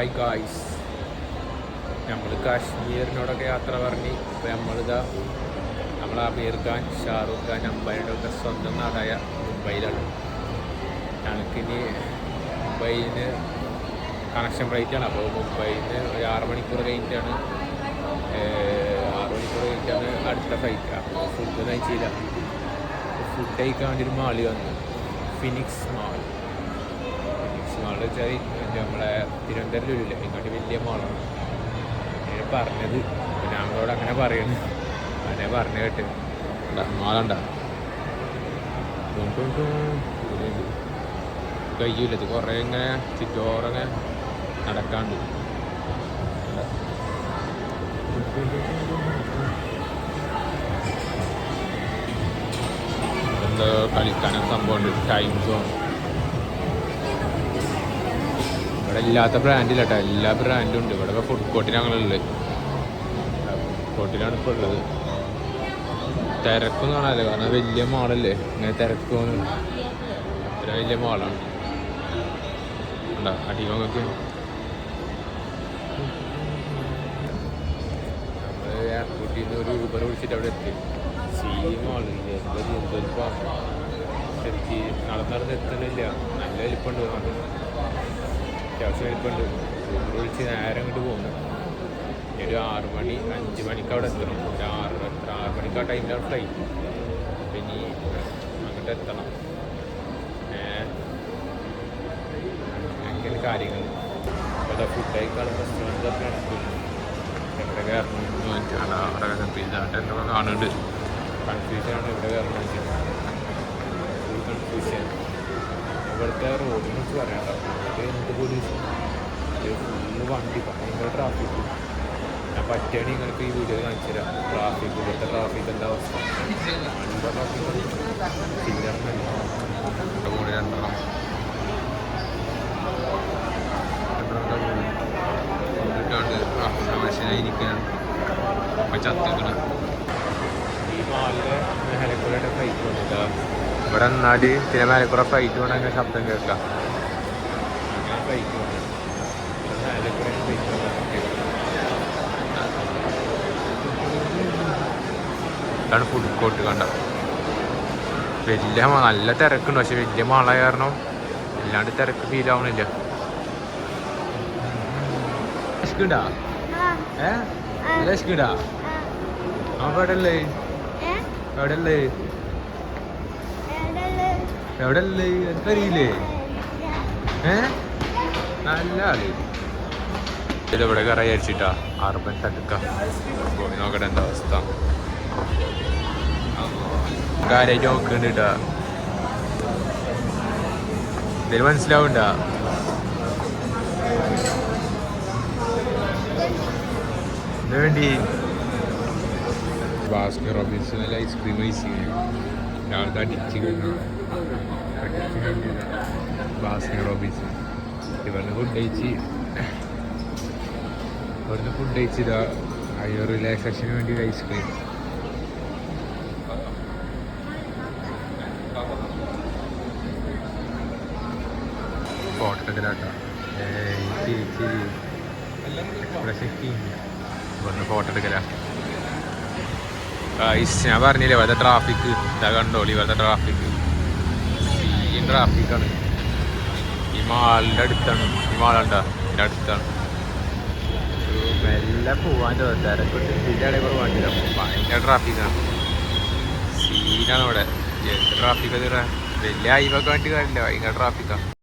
Hi guys നമ്മൾ കാശ്മീരിനോടൊക്കെ യാത്ര പറഞ്ഞ് ഇപ്പോൾ നമ്മളിതാ നമ്മൾ അമീർ ഖാൻ ഷാറുഖ് ഖാൻ അംബാനിയുടെ ഒക്കെ സ്വന്തം നാടായ മുംബൈയിലാണ്. ഞങ്ങൾക്കിനി മുംബൈയിൽ നിന്ന് കണക്ഷൻ ഫ്ലൈറ്റാണ് അപ്പോൾ മുംബൈയിൽ നിന്ന് ഒരു ആറ് മണിക്കൂർ കഴിഞ്ഞിട്ടാണ് ആറ് മണിക്കൂർ കഴിഞ്ഞിട്ടാണ് അടുത്ത ഫ്ലൈറ്റ് അപ്പോൾ ഫുഡ് കഴിച്ചില്ല ഫുഡ് കഴിക്കാൻ വേണ്ടി ഒരു മാളി വന്നു. ഫിനിക്സ് മാൾ മാൾ വെച്ചാൽ നമ്മളെ തിരുവനന്തപുരത്തിലില്ല ഇങ്ങോട്ട് വലിയ മാളാണ് അങ്ങനെ പറഞ്ഞത് ഞങ്ങളോട് അങ്ങനെ പറയുന്നു അങ്ങനെ പറഞ്ഞു കേട്ട്. മാളുണ്ട? കഴിയൂല. ഇത് കുറേ ഇങ്ങനെ ചുറ്റോറങ്ങനെ നടക്കാണ്ട്. എന്തോ കളിക്കാനും സംഭവമുണ്ട് ടൈം സോൺ ഇവിടെ ഇല്ലാത്ത ബ്രാൻഡില്ല കേട്ടോ എല്ലാ ബ്രാൻഡും ഉണ്ട്. ഇവിടെ ഫുഡ് കോർട്ടിലാണ് ഞങ്ങളുള്ളത് ഫുഡ് കോർട്ടിലാണ് ഇപ്പോൾ ഉള്ളത്. തിരക്കൊന്നും കാണാനില്ല. കാരണം വലിയ മാളല്ലേ ഇങ്ങനെ തിരക്കൊന്നും അത്ര വലിയ മാളാണ് ഉണ്ടോ എയർപോർട്ടിൽ നിന്ന് ഒരു ഊബർ വിളിച്ചിട്ട് അവിടെ എത്തി. സി മാളില്ലേ എന്തൊരു എന്തൊരു പാമ്പ്. ശരിക്കും നടന്ന് നടന്ന് എത്തുന്നില്ല നല്ല വലിപ്പമുണ്ട് തോന്നുന്നുണ്ട് അത്യാവശ്യം വലിപ്പമുണ്ട്. ഊബർ വിളിച്ച് നേരം ഇങ്ങോട്ട് പോകുന്നു. ഒരു ആറ് മണി അഞ്ച് മണിക്ക് അവിടെ എത്തണം. ഒരു ആറ് എത്ര ആറ് മണിക്ക് ആ ടൈമിലാണ് ഫ്ലൈറ്റ് അപ്പം ഇനി അങ്ങോട്ട് എത്തണം. അങ്ങനെ കാര്യങ്ങൾ അവിടെ ഫുഡ് കഴിക്കാനുള്ള റെസ്റ്റോറന്റൊക്കെ നടക്കും എവിടെ കയറണം അവിടെ പിന്നെ കാണുന്നുണ്ട്. കൺഫ്യൂഷനാണ് കയറണം എന്ന് കൺഫ്യൂഷൻ ഇവിടുത്തെ റോഡിനെ കുറിച്ച് പറയാം കേട്ടോ എന്ത് പോലീസ്? ഫുള്ള് വണ്ടി ഭയങ്കര ട്രാഫിക് ഞാൻ പറ്റുകയാണെങ്കിൽ നിങ്ങൾക്ക് ഈ വീഡിയോ കാണിച്ചു തരാം. ട്രാഫിക് ഇവിടുത്തെ ട്രാഫിക് എന്താ അവസ്ഥ? നല്ല ട്രാഫിക് ചില്ലറന്നല്ല കൂടെ രണ്ടെണ്ണം. മനുഷ്യനായിരിക്കാണ് ചത്തിക്കണ്. ഈ മാലിലെ മേലക്കുറയുടെ ഫ്ലൈറ്റ് വന്നിട്ടാ? ഇവിടെ നിന്നാൽ ചില മേലക്കുറ ഫ്ലൈറ്റ് കൊണ്ട് അങ്ങനെ ശബ്ദം കേൾക്കാം. ഇതാണ് ഫുഡ് കോർട്ട് കണ്ട. വലിയ നല്ല തിരക്കുണ്ട്. പക്ഷെ വലിയ മാള കാരണം അല്ലാണ്ട് തിരക്ക് ഫീൽ ആവണില്ല. വിശക്കുണ്ടാ ഏ? വിശക്കുണ്ടാ അപ്പൊ എവിടെ അല്ലേ എവിടെ ഉള്ളേ എവിടെ അല്ലേ എനിക്കറിയില്ലേ ഏ? നല്ല അറിയില്ല ഇതെവിടെ കറ വിചാരിച്ചിട്ടാ അർബൻ തടുക്ക. പോയി നോക്കട്ടെ എന്താ അവസ്ഥ. കാര്യമായിട്ട് നോക്കുന്നുണ്ട് കേട്ടാ. ഇതിൽ മനസ്സിലാവണ്ട വേണ്ടി? ഭാസ്കർ റോബിൻസിനിൽ ഐസ്ക്രീം ഐസ് രാവിലത്തെ അടിച്ച് കഴിഞ്ഞു. ഭാസ്കർ റോബിൻസ് ഇവരുടെ ഫുഡ് കഴിച്ച്. ഇവിടുന്ന് ഫുഡ് അയ്യോ റിലാക്സേഷന് വേണ്ടി ഐസ്ക്രീം ഫോട്ടോ എടുക്കലാ. ഞാൻ പറഞ്ഞില്ലേ ഇവിടുത്തെ ട്രാഫിക് ഇതാ കണ്ടോളി ഇവിടുത്തെ ട്രാഫിക് ട്രാഫിക്കാണ്. ഈ അടുത്താണ്. ഈ ഇതിന്റെ അടുത്താണ്. മെല്ലെ പോവാൻ തിരക്കൊട്ട് ഇതിന്റെ ഭയങ്കര ട്രാഫിക്കാണ്. സീനാണ് ഇവിടെ. എന്ത് ട്രാഫിക്കാണ് വലിയ ഐവൊക്കെ വേണ്ടി കാര്യമില്ല. ഭയങ്കര ട്രാഫിക്കാണ്